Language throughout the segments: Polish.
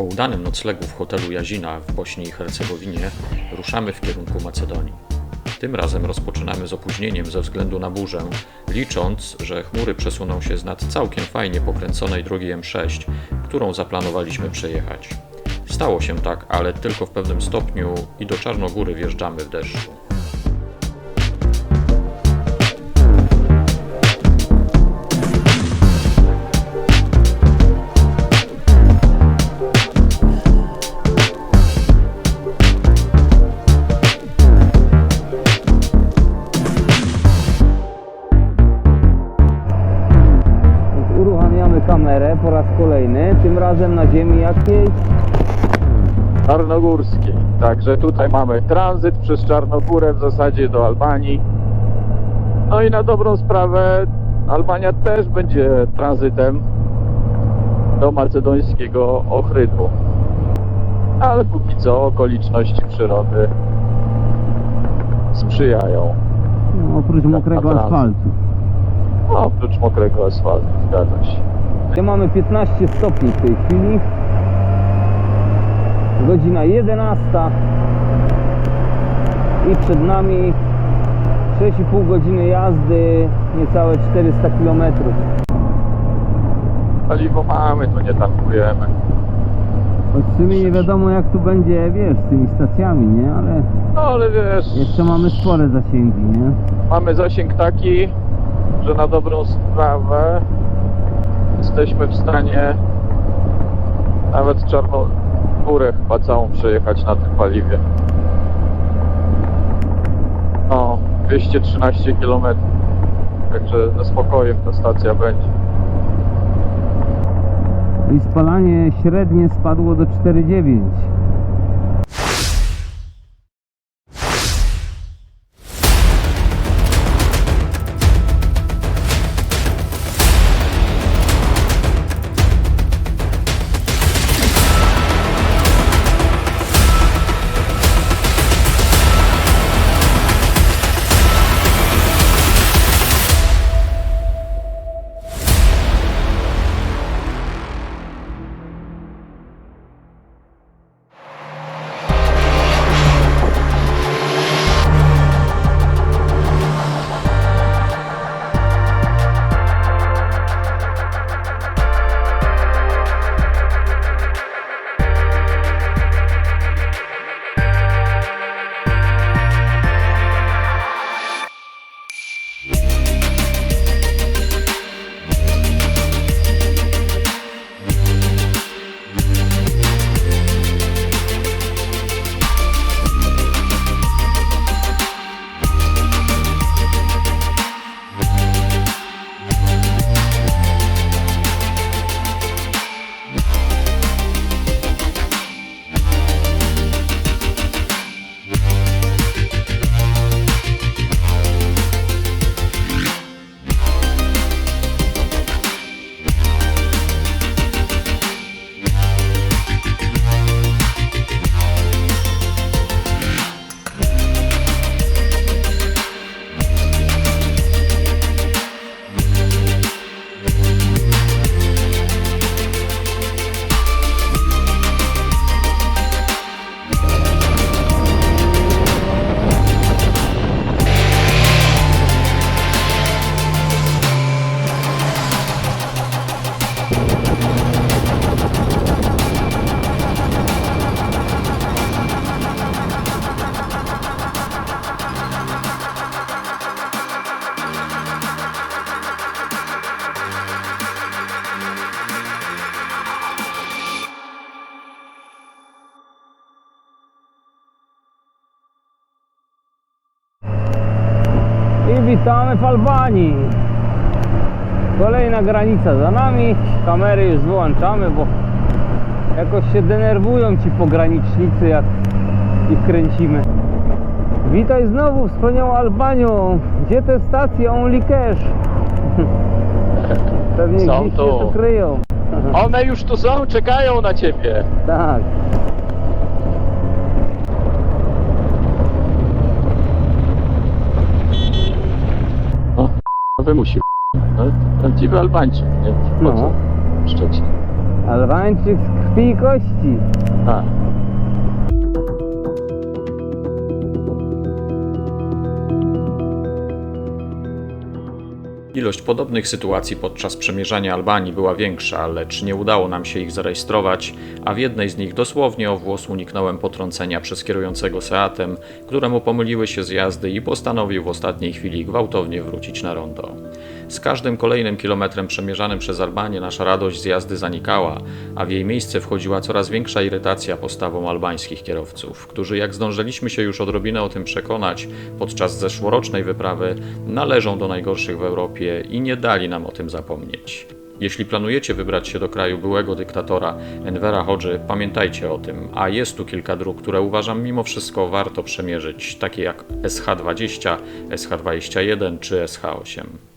Po udanym noclegu w hotelu Jazina w Bośni i Hercegowinie ruszamy w kierunku Macedonii. Tym razem rozpoczynamy z opóźnieniem ze względu na burzę, licząc, że chmury przesuną się z nad całkiem fajnie pokręconej drogi M6, którą zaplanowaliśmy przejechać. Stało się tak, ale tylko w pewnym stopniu i do Czarnogóry wjeżdżamy w deszczu. Po raz kolejny, tym razem na ziemi jakiej? Czarnogórskiej. Także tutaj mamy tranzyt przez Czarnogórę w zasadzie do Albanii. No i na dobrą sprawę Albania też będzie tranzytem do macedońskiego Ochrydu. Ale póki co okoliczności przyrody sprzyjają. No, oprócz mokrego asfaltu. No, oprócz mokrego asfaltu, zgadza się. Gdzie mamy 15 stopni w tej chwili. Godzina 11. I przed nami 6,5 godziny jazdy, niecałe 400 km. Paliwo mamy, to nie tankujemy. Choć w sumie nie wiadomo jak tu będzie, wiesz, z tymi stacjami, nie? Ale No ale wiesz, jeszcze mamy spore zasięgi, nie? mamy zasięg taki, że na dobrą sprawę jesteśmy w stanie nawet Czarnogórę chyba całą przejechać na tym paliwie. No, 213 km. Także ze spokojem ta stacja będzie. I spalanie średnie spadło do 4,9. Witamy w Albanii. Kolejna granica za nami. Kamery już wyłączamy, bo jakoś się denerwują ci pogranicznicy, jak ich kręcimy. Witaj znowu, wspaniałą Albanią. Gdzie te stacje Only Cash? Pewnie Są gdzieś tu. się tu kryją. One już tu są, czekają na ciebie. Tak. O, wymusił. No, prawdziwy Albańczyk, nie? Po No. co? Szczecin. Albańczyk z krwi i kości. Tak. Ilość podobnych sytuacji podczas przemierzania Albanii była większa, lecz nie udało nam się ich zarejestrować, a w jednej z nich dosłownie o włos uniknąłem potrącenia przez kierującego Seatem, któremu pomyliły się zjazdy i postanowił w ostatniej chwili gwałtownie wrócić na rondo. Z każdym kolejnym kilometrem przemierzanym przez Albanię nasza radość z jazdy zanikała, a w jej miejsce wchodziła coraz większa irytacja postawą albańskich kierowców, którzy jak zdążyliśmy się już odrobinę o tym przekonać podczas zeszłorocznej wyprawy, należą do najgorszych w Europie i nie dali nam o tym zapomnieć. Jeśli planujecie wybrać się do kraju byłego dyktatora Envera Hodży, pamiętajcie o tym, a jest tu kilka dróg, które uważam mimo wszystko warto przemierzyć, takie jak SH20, SH21 czy SH8.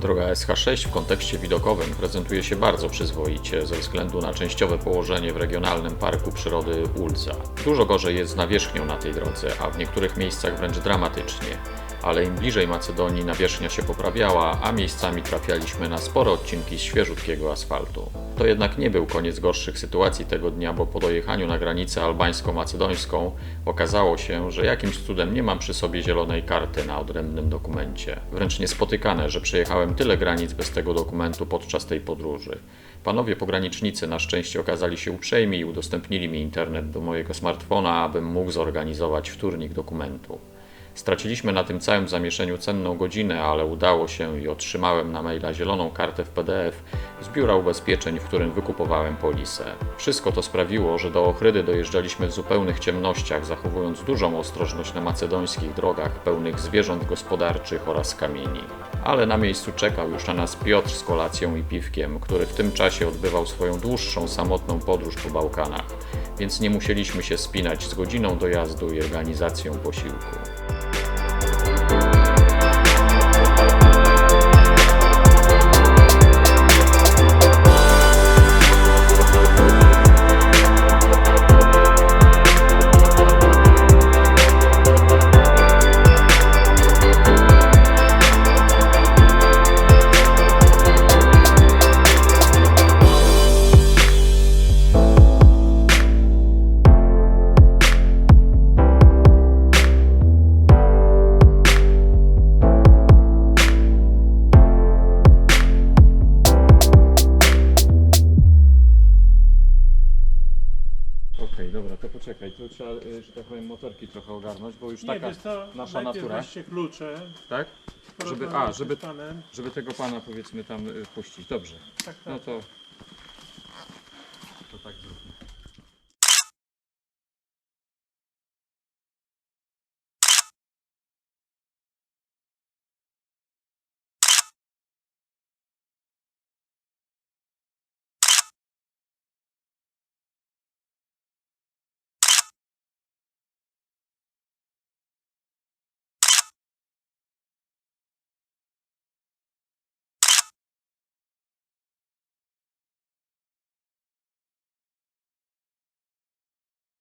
Droga SH6 w kontekście widokowym prezentuje się bardzo przyzwoicie ze względu na częściowe położenie w regionalnym parku przyrody Ulza. Dużo gorzej jest z nawierzchnią na tej drodze, a w niektórych miejscach wręcz dramatycznie. Ale im bliżej Macedonii nawierzchnia się poprawiała, a miejscami trafialiśmy na spore odcinki świeżutkiego asfaltu. To jednak nie był koniec gorszych sytuacji tego dnia, bo po dojechaniu na granicę albańsko-macedońską okazało się, że jakimś cudem nie mam przy sobie zielonej karty na odrębnym dokumencie. Wręcz niespotykane, że przejechałem tyle granic bez tego dokumentu podczas tej podróży. Panowie pogranicznicy na szczęście okazali się uprzejmi i udostępnili mi internet do mojego smartfona, abym mógł zorganizować wtórnik dokumentu. Straciliśmy na tym całym zamieszaniu cenną godzinę, ale udało się i otrzymałem na maila zieloną kartę w PDF z biura ubezpieczeń, w którym wykupowałem polisę. Wszystko to sprawiło, że do Ochrydy dojeżdżaliśmy w zupełnych ciemnościach, zachowując dużą ostrożność na macedońskich drogach pełnych zwierząt gospodarczych oraz kamieni. Ale na miejscu czekał już na nas Piotr z kolacją i piwkiem, który w tym czasie odbywał swoją dłuższą, samotną podróż po Bałkanach, więc nie musieliśmy się spinać z godziną dojazdu i organizacją posiłku. Że tak powiem, motorki trochę ogarnąć, bo już Nie, taka wiesz co, nasza najpierw natura. weźcie klucze, Tak? Żeby, a, porozmawiajcie żeby, z panem. żeby tego pana powiedzmy tam y, puścić. Dobrze. Tak, tak. No to